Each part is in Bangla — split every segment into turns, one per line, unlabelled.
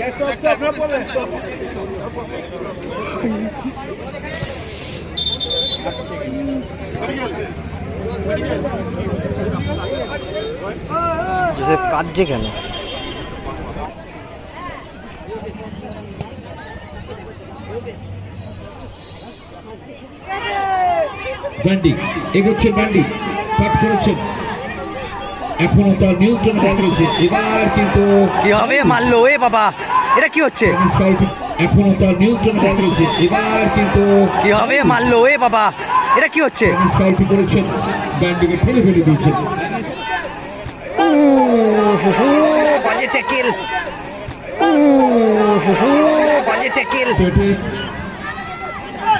Я стоп, стоп, на поле,
стоп. যে কেন
ব্যান্ডি এগোচ্ছেন ব্যান্ডি করেছেন এখনও তার নিয়ন্ত্রণ বল রয়েছে এবার কিন্তু
কীভাবে মারলো। এ বাবা এটা কি হচ্ছে?
এখনও তার নিয়ন্ত্রণ বল রয়েছে এবার কিন্তু
কীভাবে মারলো। এ বাবা এটা কি হচ্ছে?
ফাউলটি করেছেন। ব্যান্ডিকে ঠেলে ফেলে দিয়েছেন।
বাজে ট্যাকেল। বাজে ট্যাকেল।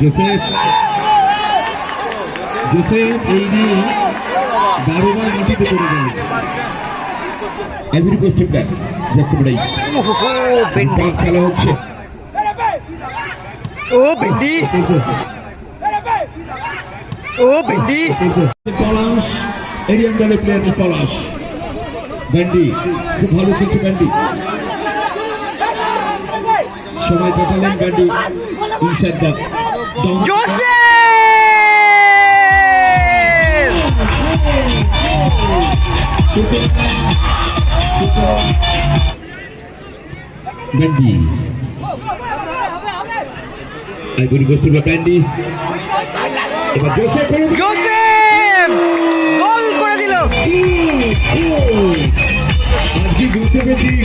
জোসেফ। জোসেফ এই নিয়ে বারোবার মাটিতে পড়ে গেল এভরি পোস্টে যাচ্ছে বড়াই খেলা হচ্ছে।
ও ভেন্ডি। ও ভেন্ডি।
পলাশ এরিয়ান দলের প্লেয়ার পলাশ ব্যান্ডি খুব ভালো খেলছে ব্যান্ডি সময় কাটালেন ব্যান্ডি ইনসাইড দ্য
জোসেফ
ব্যান্ডি আইবরি গোস্তুলা ব্যান্ডি এবার জোসেফ।
জোসেফ গোল করে দিল।
আজকে জোসেফের দিন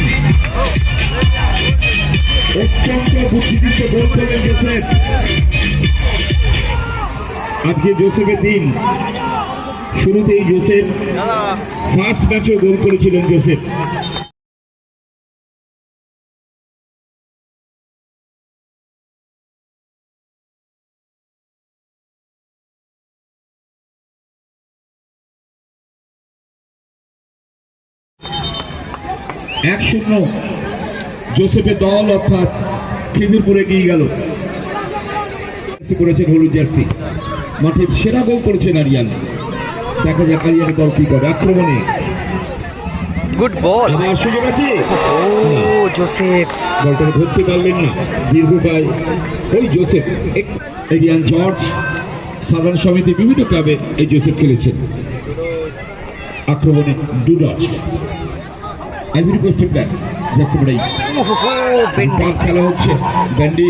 অত্যন্ত বুদ্ধিদীপ্ত গোল করলেন জোসেফ আজকে জোসেফের দিন শুরুতেই জোসেফ ফার্স্ট ম্যাচেও গোল করেছিলেন জোসেফ। এক শূন্য। জোসেফের দল অর্থাৎ খিদিরপুরে গিয়ে গেল। করেছেন হলুদ জার্সি। মাঠের সেরা গোল করেছেন আরিয়ান। দেখা যাক দল কি করে। আক্রমণে।
গুড বল
আবার সুযোগ আছে।
ও জোসেফ।
বলটাকে ধরতে পারলেন না। দীর্ঘকায় ওই জোসেফ। এরিয়ান জর্জ সাধারণ সমিতি বিভিন্ন ক্লাবে এই জোসেফ খেলেছেন। আক্রমণে ডুডট এভরি পোস্টে প্ল্যান যাচ্ছে বড়াই পাস খেলা হচ্ছে। ব্যান্ডি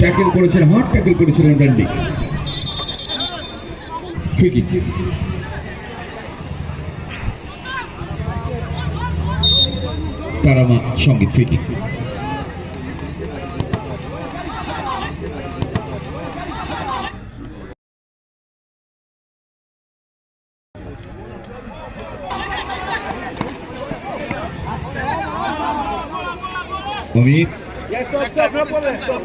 ট্যাকেল করেছেন হার্ড ট্যাকেল করেছিলেন bandy Pig. Tarama Shongit Fiki.
Umid. Yes, stop, no problem,
stop.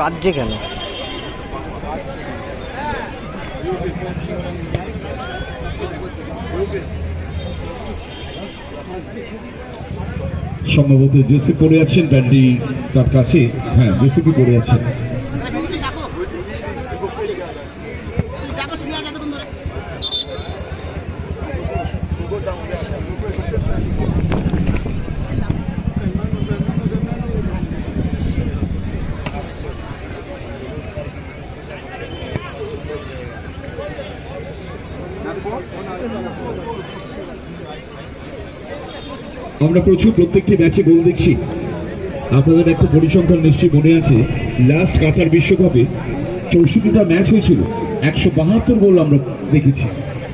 কাঁদছে কেন?
সম্ভবত জোসেফ পড়ে আছেন ব্যান্ডি তার কাছে। হ্যাঁ জোসেফই পড়ে আছেন। আমরা প্রচুর প্রত্যেকটি ম্যাচে গোল দেখছি। আপনাদের একটা পরিসংখ্যান নিশ্চয়ই মনে আছে। লাস্ট কাতার বিশ্বকাপে চৌষট্টিটা ম্যাচ হয়েছিল। একশো বাহাত্তর গোল আমরা দেখেছি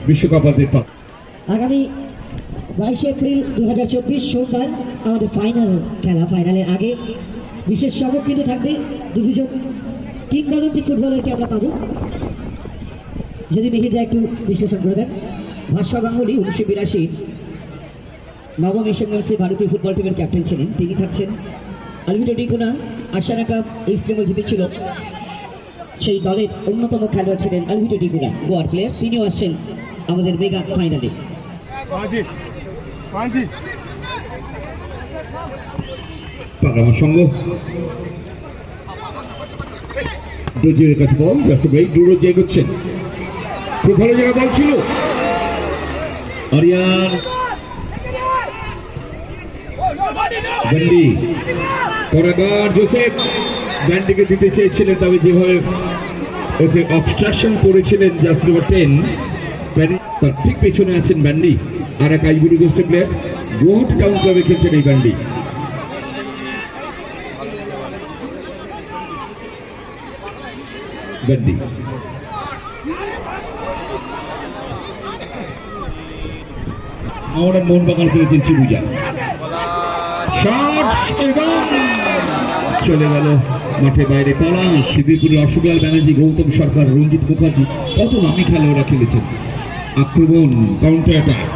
বিশ্বকাপাদের পা
আগামী বাইশে এপ্রিল দু হাজার চব্বিশ সোমবার আমাদের ফাইনাল খেলা। ফাইনালের আগে বিশেষ চমক কিন্তু থাকবে দুজন কিংবদন্তি ফুটবলারকে আমরা পাবো। যদি মিহিরদা একটু বিশ্লেষণ করে দেন। ভাস্কর গাঙ্গুলি, উনিশশো বিরাশি নবম এশিয়ান গেমসে ভারতীয় ফুটবল টিমের ক্যাপ্টেন ছিলেন। তিনি থাকছেন আলভিটো ডিকুনা আশানা কাপ ইস্ট বেঙ্গল জিতেছিল। সেই দলের অন্যতম খেলোয়াড় ছিলেন আলভিটো ডিকুনা গোয়ার প্লেয়ার তিনিও আসছেন আমাদের মেগা ফাইনালে
পানামা সঙ্গ। ডোজের কাছে বল জাস্ট ব্রেক ডুরো এগোচ্ছেন। খুব ভালো জায়গা বল ছিল। আরিয়ান ব্যান্ডি করাগার জোসেফ ব্যান্ডিকে দিতে চেয়েছিলেন, তবে যেভাবে ওকে অবস্ট্রাকশন করেছিলেন জাস্ট নাম্বার টেন তার ঠিক পেছনে আছেন ব্যান্ডি আর এক আইগুড়ি গোষ্ঠী প্লেয়ার গুয়াহাটি টাউন ক্লাবে খেলছেন এই ব্যান্ডি ব্যান্ডি মোহন মোহনবাগান খেলেছেন এবং চলে গেল মাঠে বাইরে পলাশ সিদ্দিরপুরের অশোকলাল ব্যানার্জি, গৌতম সরকার, রঞ্জিত মুখার্জি। কত নামি খেলে ওরা খেলেছেন। আক্রমণ কাউন্টার অ্যাটাক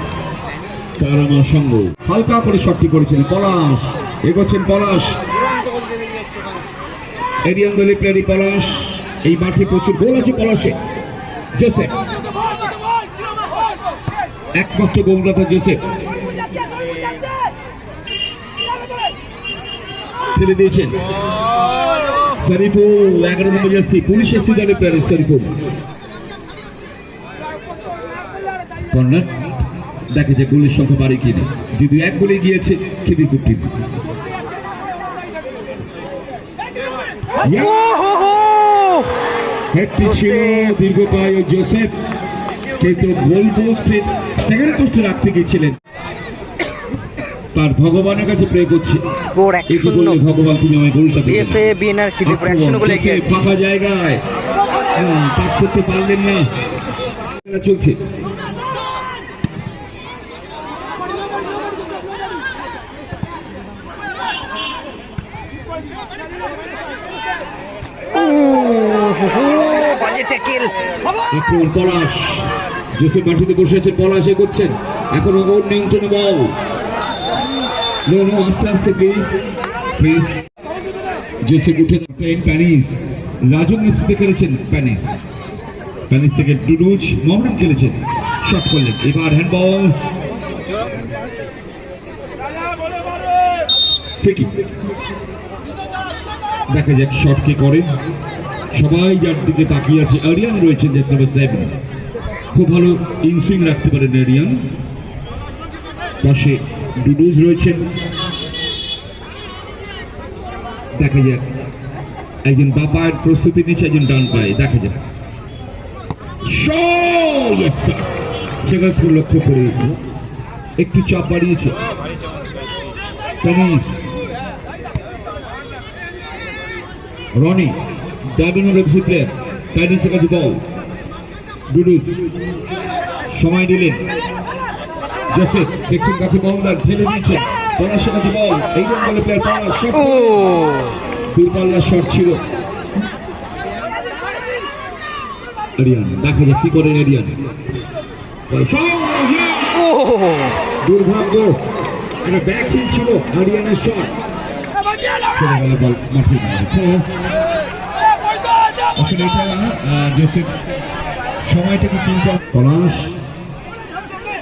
আমার সঙ্গ। হালকা করে শটটি করেছেন পলাশ। এগোচ্ছেন পলাশ। এরিয়ান দলি প্লেয়ারি পলাশ। এই মাঠে প্রচুর গোল আছে পলাশে। জোসেফ। একমাত্র গোলদাতা জোসেফ। ঠেলে দিয়েছেন। শরীফুল এগারো নম্বর জার্সি পুলিশ এসি দলের প্লেয়ার শরীফুল। কর্নার দেখে যে গোলের সংখ্যা বাড়ে কিনা। যদি এক গোলে গিয়েছে খিদিরপুর টিম। হেডটি ছিল। দীর্ঘকায় জোসেফ। কিন্তু গোল পোস্টে সেকেন্ড পোস্টে রাখতে গিয়েছিলেন। তার ভগবানের কাছে প্রে করছে।
স্কোর এক
একে
শূন্য।
বললে ভগবান তুমি আমায় গোলটা দেবে।
এফ এ বিএনআর খিদিরপুর এক শূন্য গোলে এগিয়ে আছে
ফাঁকা জায়গায়। করতে পারলেন না। খেলা চলছে। আক্রমণ পলাশ। জোসেফ মাটিতে বসে আছেন পলাশ করছেন এখনও ওর নিয়ন্ত্রণে বল নো নো আস্তে আস্তে প্লিজ প্লিজ জোসেফ উঠে পেন প্যানিস রাজন নেতৃত্বে খেলেছেন প্যানিস প্যানিস থেকে ডুডুজ মোহাম্মদ খেলেছেন। শট করলেন। এবার হ্যান্ড বল ফিকিং দেখা যাক শট কে করেন সবাই যার দিকে তাকিয়ে আছে আরিয়ান রয়েছেন যে সেভেন সেভেন খুব ভালো ইনসুইং রাখতে পারেন আরিয়ান পাশে ডুডুজ রয়েছেন। দেখা যাক। একজন বা পায়ের প্রস্তুতি নিচ্ছে, একজন ডান পায়ে। দেখা যাক। লক্ষ্য করে একটু চাপ বাড়িয়েছে। রনি ডুডুস সময় দিলেন। জোসেফ দেখছেন কাকে বলদার ঠেলে দিয়েছেন পলাশের বল, এই বলে প্লেয়ার পলাশ শট দূরপাল্লার শট ছিল। এরিয়ান দেখা যাক কি করেন এরিয়ান দুর্ভাগ্য ব্যাকিং ছিল আরিয়ানের শট চলে গেল বল মাঠে আসলে এটা সময়টাকে কিন্তু পলাশ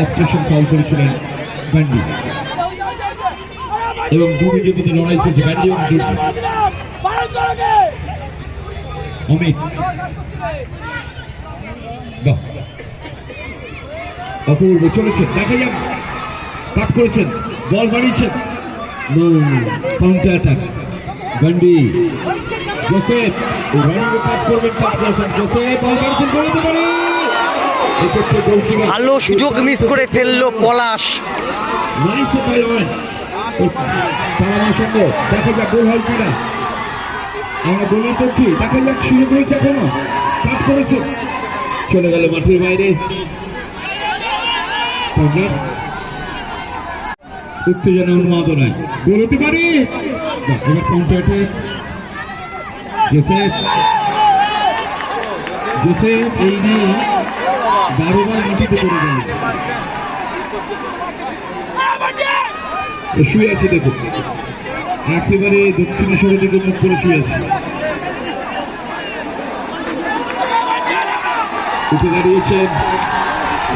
অবস্ট্রাকশন ফাউল করেছিলেন গান্ধী এবং ডুডোজের মধ্যে লড়াই চলছে গান্ধী এবং ডুডোজ অমিত। অপূর্ব, চলেছেন, দেখা যাক। কাট করেছেন, বল বাড়িয়েছেন। কাউন্টার অ্যাটাক গান্ডি জোসেফ। রানিকে কাট করবেন কাট করেছেন জোসেফ। বল বাড়িয়েছেন গোল হতে পারে। এক্ষেত্রে গোলকিপার
ভালো সুযোগ মিস করে ফেলল পলাশ।
দেখা যাক গোল হয় কিনা। আমরা গোলের পক্ষে। দেখা যাক সুযোগ রয়েছে এখনও। কাট করেছে। চলে গেল মাঠের বাইরে। উত্তেজনা উন্মাদনায়। গোল হতে পারে। এবার কাউন্টার জোসেফ। জোসেফ এই নিয়ে মাটিতে পড়ে শুয়ে আছে দেখুন একেবারে দক্ষিণেশ্বরের দিকে মুখ করে শুয়ে আছে। উঠে দাঁড়িয়েছেন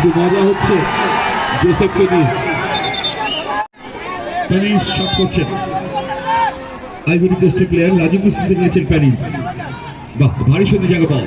খুব মজা হচ্ছে জোসেফকে নিয়ে। প্যারিস শট করছেন আইভরি কোস্টের প্লেয়ার কুস্তিতে গেছেন প্যারিস। বাহ, ভারী সুন্দর জায়গা বল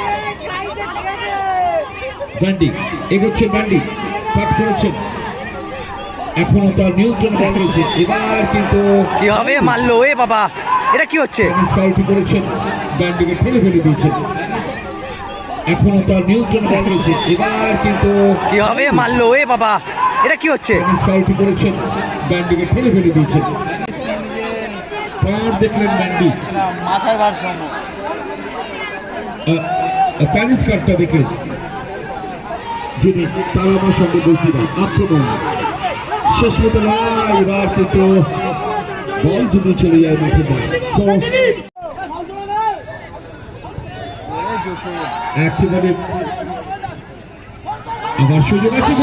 ব্যান্ডি এগোচ্ছে ব্যান্ডি কাট করেছেন। এখনও তার নিয়ন্ত্রণ বল রয়েছে। এবার কিন্তু
কি হবে? মারলো এ বাবা এটা কি হচ্ছে?
ফাউলটি করেছেন ব্যান্ডিকে ঠেলে ফেলে দিয়েছেন। এখনও তার নিয়ন্ত্রণ বল রয়েছে। এবার কিন্তু
কি হবে? মারলো এ বাবা এটা কি হচ্ছে?
ফাউলটি করেছেন ব্যান্ডিকে ঠেলে ফেলে দিয়েছেন। পয়েন্ট দেখলেন ব্যান্ডি।
মাথার ভারসাম্য।
প্যারিস কার্ডটা দেখলেন। যিনি তার আমার সঙ্গে গোলকিপার আক্রমণ। শেষ মতো লড়াই এবার কিন্তু বল যদি চলে যায় মাঠে তো একেবারে আবার সুযোগ আছে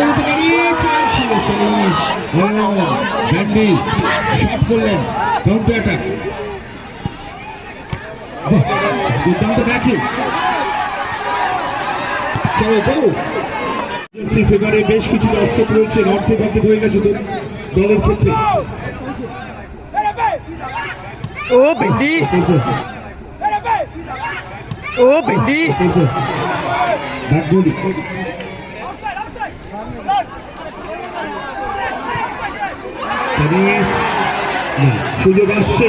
কাউন্টার অ্যাটাক দুর্দান্ত ব্যাকিং চলো ফেভারে বেশ কিছু দর্শক রয়েছে অর্ধেক অর্ধেক হয়ে গেছে দল- দলের ক্ষেত্রে।
ও ভেন্ডি ও ভেন্ডি
ব্যাক বলি টেনিস না, সুযোগ আসছে।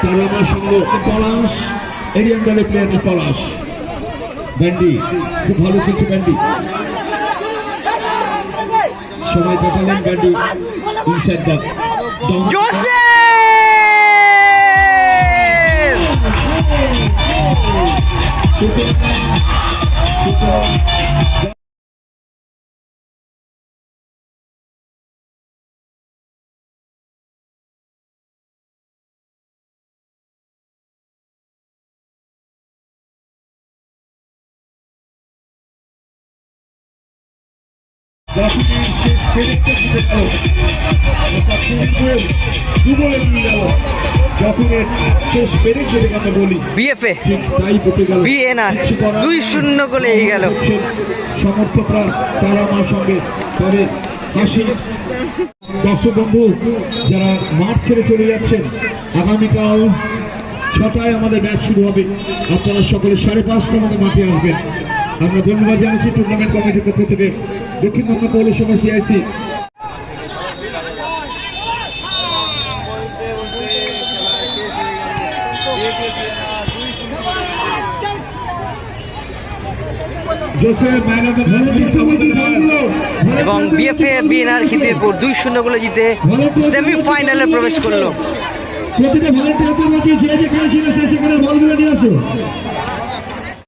তার আমার সঙ্গে পলাশ। এরিয়ান দলের প্লেয়ার পলাশ। ব্যান্ডি খুব ভালো খেলছে ব্যান্ডি সময় কাটালেন ব্যান্ডি ইনসাইড দ্য
দুই শূন্য
সমর্থকরা হাসি দর্শক বন্ধু যারা মাঠ ছেড়ে চলে যাচ্ছেন, আগামীকাল ছটায় আমাদের ম্যাচ শুরু হবে। আপনারা সকলে সাড়ে পাঁচটার মধ্যে মাঠে আসবেন। আমরা ধন্যবাদ জানাচ্ছি। টুর্নামেন্ট কমিটির পক্ষ থেকে দক্ষিণবঙ্গ পৌরসভা সিআইসি
এবং বিএফএ বিএনআর খিদিরপুর দুই শূন্য গোলে জিতে সেমিফাইনালে প্রবেশ করল।
প্রতিটা ভলেন্টিয়ারদের বলছি যে যেখানে ছিল সে সেখানে বলগুলো নিয়ে আসো।